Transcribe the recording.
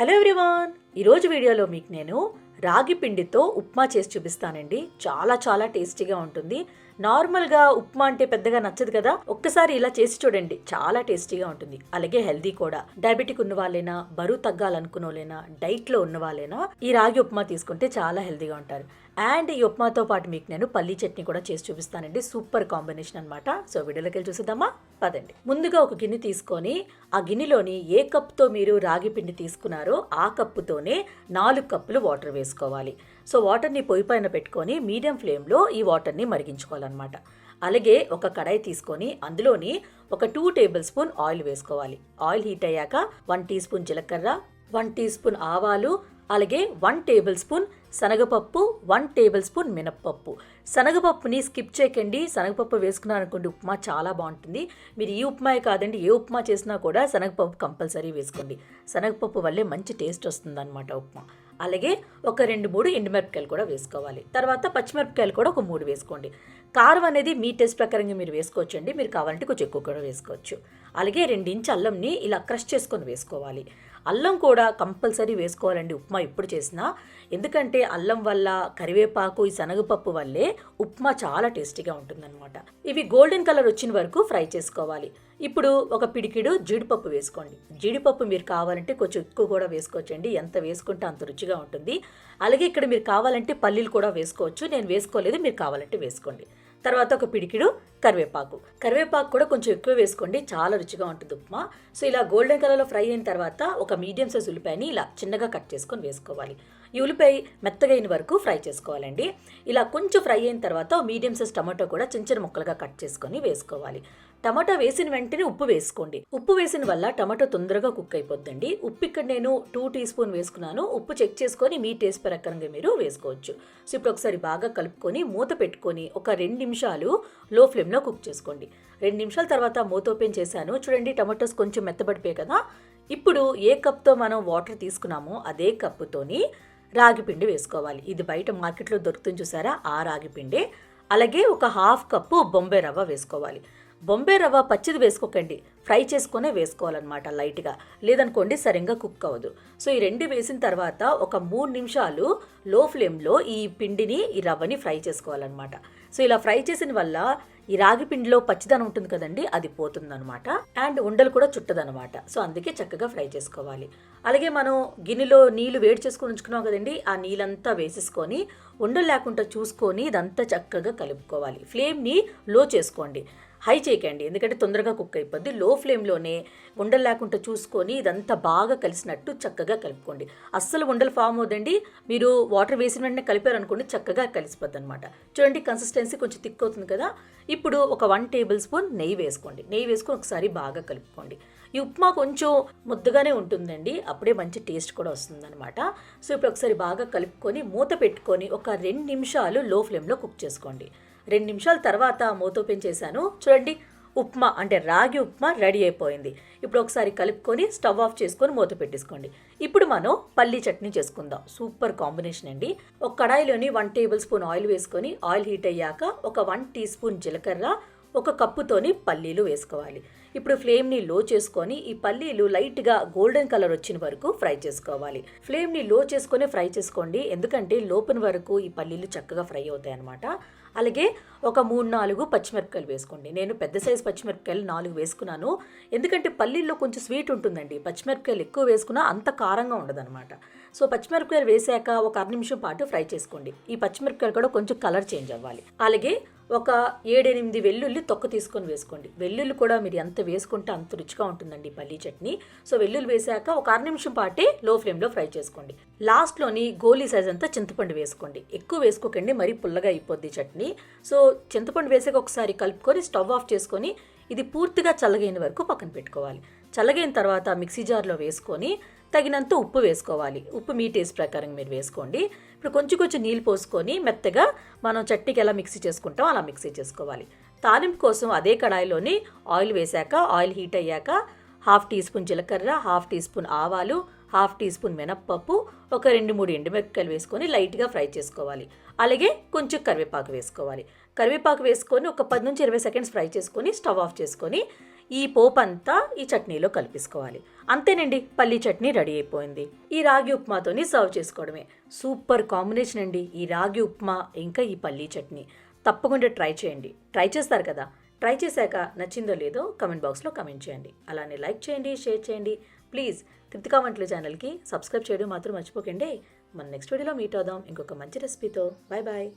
Hello everyone. ఈరోజు వీడియోలో మీకు నేను రాగి పిండితో ఉప్మా చేసి చూపిస్తానండి. చాలా చాలా టేస్టీగా ఉంటుంది. నార్మల్గా ఉప్మా అంటే పెద్దగా నచ్చదు కదా ఒక్కసారి ఇలా చేసి చూడండి. చాలా టేస్టీగా ఉంటుంది. అలాగే హెల్దీ కూడా. డయాబెటిక్ ఉన్న వాళ్ళైనా బరువు తగ్గాలనుకున్న వాళ్ళైనా డైట్లో ఉన్న వాళ్ళైనా ఈ రాగి ఉప్మా తీసుకుంటే చాలా హెల్దీగా ఉంటారు. అండ్ ఈ ఉప్మాతో పాటు మీకు నేను పల్లీ చట్నీ కూడా చేసి చూపిస్తానండి. సూపర్ కాంబినేషన్ అనమాట సో వీడియోలోకి వెళ్ళి చూసేద్దామా? పదండి. ముందుగా ఒక గిన్నె తీసుకొని ఆ గిన్నెలోని ఏ కప్తో మీరు రాగి పిండి తీసుకున్నారో ఆ కప్పుతోనే నాలుగు కప్పులు వాటర్ వేసుకోవాలి. సో వాటర్ని పొయ్యి పైన పెట్టుకొని మీడియం ఫ్లేమ్లో ఈ వాటర్ని మరిగించుకోవాలన్నమాట. అలాగే ఒక కడాయి తీసుకొని అందులోని ఒక టూ టేబుల్ స్పూన్ ఆయిల్ వేసుకోవాలి. ఆయిల్ హీట్ అయ్యాక వన్ టీ స్పూన్ జీలకర్ర వన్ టీ స్పూన్ ఆవాలు అలాగే వన్ టేబుల్ స్పూన్ శనగపప్పు వన్ టేబుల్ స్పూన్ మినప్పప్పు. శనగపప్పుని స్కిప్ చేయకండి. శనగపప్పు వేసుకున్నారు అనుకోండి ఉప్మా చాలా బాగుంటుంది. మీరు ఈ ఉప్మాయే కాదండి ఏ ఉప్మా చేసినా కూడా శనగపప్పు కంపల్సరీ వేసుకోండి. శనగపప్పు వల్లే మంచి టేస్ట్ వస్తుందన్నమాట ఉప్మా. అలాగే ఒక రెండు మూడు ఎండుమిరపకాయలు కూడా వేసుకోవాలి. తర్వాత పచ్చిమిరపకాయలు కూడా ఒక మూడు వేసుకోండి. కారం అనేది మీ టేస్ట్ ప్రకారంగా మీరు వేసుకోవచ్చు అండి మీరు కావాలంటే కొంచెం ఎక్కువ కూడా వేసుకోవచ్చు. అలాగే రెండు ఇంచు అల్లంని ఇలా క్రష్ చేసుకొని వేసుకోవాలి. అల్లం కూడా కంపల్సరీ వేసుకోవాలండి. ఉప్మా ఎప్పుడు చేసినా. ఎందుకంటే అల్లం వల్ల కరివేపాకు ఈ శనగపప్పు వల్లే ఉప్మా చాలా టేస్టీగా ఉంటుందన్నమాట. ఇవి గోల్డెన్ కలర్ వచ్చిన వరకు ఫ్రై చేసుకోవాలి. ఇప్పుడు ఒక పిడికిడు జీడిపప్పు వేసుకోండి. జీడిపప్పు మీరు కావాలంటే కొంచెం ఎక్కువ కూడా వేసుకోవచ్చండి. ఎంత వేసుకుంటే అంత రుచిగా ఉంటుంది. అలాగే ఇక్కడ మీరు కావాలంటే పల్లీలు కూడా వేసుకోవచ్చు. నేను వేసుకోలేదు మీరు కావాలంటే వేసుకోండి. తర్వాత ఒక పిడికిడు కరివేపాకు. కరివేపాకు కూడా కొంచెం ఎక్కువ వేసుకోండి చాలా రుచిగా ఉంటుంది ఉప్మా. సో ఇలా గోల్డెన్ కలర్లో ఫ్రై అయిన తర్వాత ఒక మీడియం సైజ్ ఉల్లిపాయని ఇలా చిన్నగా కట్ చేసుకొని వేసుకోవాలి. ఈ ఉల్లిపాయ మెత్తగా అయిన వరకు ఫ్రై చేసుకోవాలండి. ఇలా కొంచెం ఫ్రై అయిన తర్వాత మీడియం సైజ్ టమాటో కూడా చిన్న చిన్న ముక్కలుగా కట్ చేసుకొని వేసుకోవాలి. టమాటా వేసిన వెంటనే ఉప్పు వేసుకోండి. ఉప్పు వేసిన వల్ల టమాటో తొందరగా కుక్ అయిపోద్దండి. ఉప్పు ఇక్కడ నేను టూ టీ స్పూన్ వేసుకున్నాను. ఉప్పు చెక్ చేసుకొని మీ టేస్ట్ ప్రకారంగా మీరు వేసుకోవచ్చు. సో ఇప్పుడు ఒకసారి బాగా కలుపుకొని మూత పెట్టుకొని ఒక రెండు నిమిషాలు లో ఫ్లేమ్లో కుక్ చేసుకోండి. రెండు నిమిషాల తర్వాత మూత ఓపెన్ చేశాను. చూడండి టమాటోస్ కొంచెం మెత్తబడిపోయాయి కదా. ఇప్పుడు ఏ కప్తో మనం వాటర్ తీసుకున్నామో అదే కప్పుతోని రాగి పిండి వేసుకోవాలి. ఇది బయట మార్కెట్లో దొరుకుతుంది చూసారా? ఆ రాగి పిండి. అలాగే ఒక హాఫ్ కప్పు బొంబే రవ్వ వేసుకోవాలి. బొంబే రవ్వ పచ్చిది వేసుకోకండి. ఫ్రై చేసుకునే వేసుకోవాలన్నమాట లైట్గా. లేదనుకోండి సరిగ్గా కుక్ అవ్వదు. సో ఈ రెండు వేసిన తర్వాత ఒక మూడు నిమిషాలు లో ఫ్లేమ్లో ఈ పిండిని ఈ రవ్వని ఫ్రై చేసుకోవాలన్నమాట. సో ఇలా ఫ్రై చేసిన వల్ల ఈ రాగి పిండిలో పచ్చిదనం ఉంటుంది కదండి అది పోతుందనమాట అండ్ ఉండలు కూడా చుట్టదనమాట సో అందుకే చక్కగా ఫ్రై చేసుకోవాలి. అలాగే మనం గిన్నెలో నీళ్ళు వేడి చేసుకొని ఉంచుకున్నాం కదండి ఆ నీళ్ళంతా వేసేసుకొని ఉండలు లేకుండా చూసుకొని ఇదంతా చక్కగా కలుపుకోవాలి. ఫ్లేమ్ని లో చేసుకోండి. హై చేయకండి. ఎందుకంటే తొందరగా కుక్ అయిపోద్ది. లో ఫ్లేమ్లోనే ఉండలు లేకుండా చూసుకొని ఇదంతా బాగా కలిసినట్టు చక్కగా కలుపుకోండి. అస్సలు ఉండలు ఫామ్ అవుదండి మీరు వాటర్ వేసిన వెంటనే కలిపారు అనుకోండి చక్కగా కలిసిపోద్ది అనమాట చూడండి కన్సిస్టెన్సీ కొంచెం థిక్ అవుతుంది కదా. ఇప్పుడు ఒక వన్ టేబుల్ స్పూన్ నెయ్యి వేసుకోండి. నెయ్యి వేసుకొని ఒకసారి బాగా కలుపుకోండి. ఈ ఉప్మా కొంచెం ముద్దగానే ఉంటుందండి. అప్పుడే మంచి టేస్ట్ కూడా వస్తుందన్నమాట. సో ఇప్పుడు ఒకసారి బాగా కలుపుకొని మూత పెట్టుకొని ఒక రెండు నిమిషాలు లో ఫ్లేమ్లో కుక్ చేసుకోండి. రెండు నిమిషాల తర్వాత మూత ఓపెన్ చేశాను చూడండి ఉప్మా అంటే రాగి ఉప్మా రెడీ అయిపోయింది. ఇప్పుడు ఒకసారి కలుపుకొని స్టవ్ ఆఫ్ చేసుకొని మూత పెట్టేసుకోండి. ఇప్పుడు మనం పల్లీ చట్నీ చేసుకుందాం. సూపర్ కాంబినేషన్ అండి. ఒక కడాయిలోని వన్ టేబుల్ స్పూన్ ఆయిల్ వేసుకొని ఆయిల్ హీట్ అయ్యాక ఒక వన్ టీ స్పూన్ జీలకర్ర ఒక కప్పుతోని పల్లీలు వేసుకోవాలి. ఇప్పుడు ఫ్లేమ్ని లో చేసుకొని ఈ పల్లీలు లైట్గా గోల్డెన్ కలర్ వచ్చిన వరకు ఫ్రై చేసుకోవాలి. ఫ్లేమ్ని లో చేసుకొని ఫ్రై చేసుకోండి. ఎందుకంటే లోపల వరకు ఈ పల్లీలు చక్కగా ఫ్రై అవుతాయి అనమాట అలాగే ఒక మూడు నాలుగు పచ్చిమిరపకాయలు వేసుకోండి. నేను పెద్ద సైజు పచ్చిమిరపకాయలు నాలుగు వేసుకున్నాను. ఎందుకంటే పల్లీల్లో కొంచెం స్వీట్ ఉంటుందండి. పచ్చిమిరపకాయలు ఎక్కువ వేసుకున్నా అంత కారంగా ఉండదన్నమాట. సో పచ్చిమిరపకాయలు వేసాక ఒక అర నిమిషం పాటు ఫ్రై చేసుకోండి. ఈ పచ్చిమిరపకాయలు కూడా కొంచెం కలర్ చేంజ్ అవ్వాలి. అలాగే ఒక ఏడెనిమిది వెల్లుల్లి తొక్క తీసుకొని వేసుకోండి. వెల్లుల్లి కూడా మీరు ఎంత వేసుకుంటే అంత రుచిగా ఉంటుందండి పల్లీ చట్నీ. సో వెల్లుల్లి వేసాక ఒక అర నిమిషం పాటే లో ఫ్లేమ్లో ఫ్రై చేసుకోండి. లాస్ట్లోని గోలీ సైజ్ అంతా చింతపండు వేసుకోండి. ఎక్కువ వేసుకోకండి మరీ పుల్లగా అయిపోద్ది చట్నీ. సో చింతపండు వేసాక ఒకసారి కలుపుకొని స్టవ్ ఆఫ్ చేసుకొని ఇది పూర్తిగా చల్లగైన వరకు పక్కన పెట్టుకోవాలి. చల్లగైన తర్వాత మిక్సీ జార్లో వేసుకొని తగినంత ఉప్పు వేసుకోవాలి. ఉప్పు మీ టేస్ట్ ప్రకారం మీరు వేసుకోండి. ఇప్పుడు కొంచెం కొంచెం నీళ్ళు పోసుకొని మెత్తగా మనం చట్నీకి ఎలా మిక్సీ చేసుకుంటాం అలా మిక్సీ చేసుకోవాలి. తాలింపు కోసం అదే కడాయిలోని ఆయిల్ వేశాక ఆయిల్ హీట్ అయ్యాక హాఫ్ టీ స్పూన్ జీలకర్ర హాఫ్ టీ స్పూన్ ఆవాలు హాఫ్ టీ స్పూన్ మినప్పప్పు ఒక రెండు మూడు ఎండుమిరపకాయలు వేసుకొని లైట్గా ఫ్రై చేసుకోవాలి. అలాగే కొంచెం కరివేపాకు వేసుకోవాలి. కరివేపాకు వేసుకొని ఒక పది నుంచి ఇరవై సెకండ్స్ ఫ్రై చేసుకొని స్టవ్ ఆఫ్ చేసుకొని ఈ పోపు అంతా ఈ చట్నీలో కలిపేసుకోవాలి. అంతేనండి పల్లీ చట్నీ రెడీ అయిపోయింది. ఈ రాగి ఉప్మాతోని సర్వ్ చేసుకోవడమే. సూపర్ కాంబినేషన్ అండి ఈ రాగి ఉప్మా ఇంకా ఈ పల్లీ చట్నీ. తప్పకుండా ట్రై చేయండి. ట్రై చేస్తారు కదా? ట్రై చేశాక నచ్చిందో లేదో కమెంట్ బాక్స్లో కమెంట్ చేయండి. అలానే లైక్ చేయండి షేర్ చేయండి. ప్లీజ్ తృప్తికా వంటల ఛానల్కి సబ్స్క్రైబ్ చేయడం మాత్రం మర్చిపోకండి. మన నెక్స్ట్ వీడియోలో మీట్ అవుదాం. ఇంకొక మంచి రెసిపీతో. Bye bye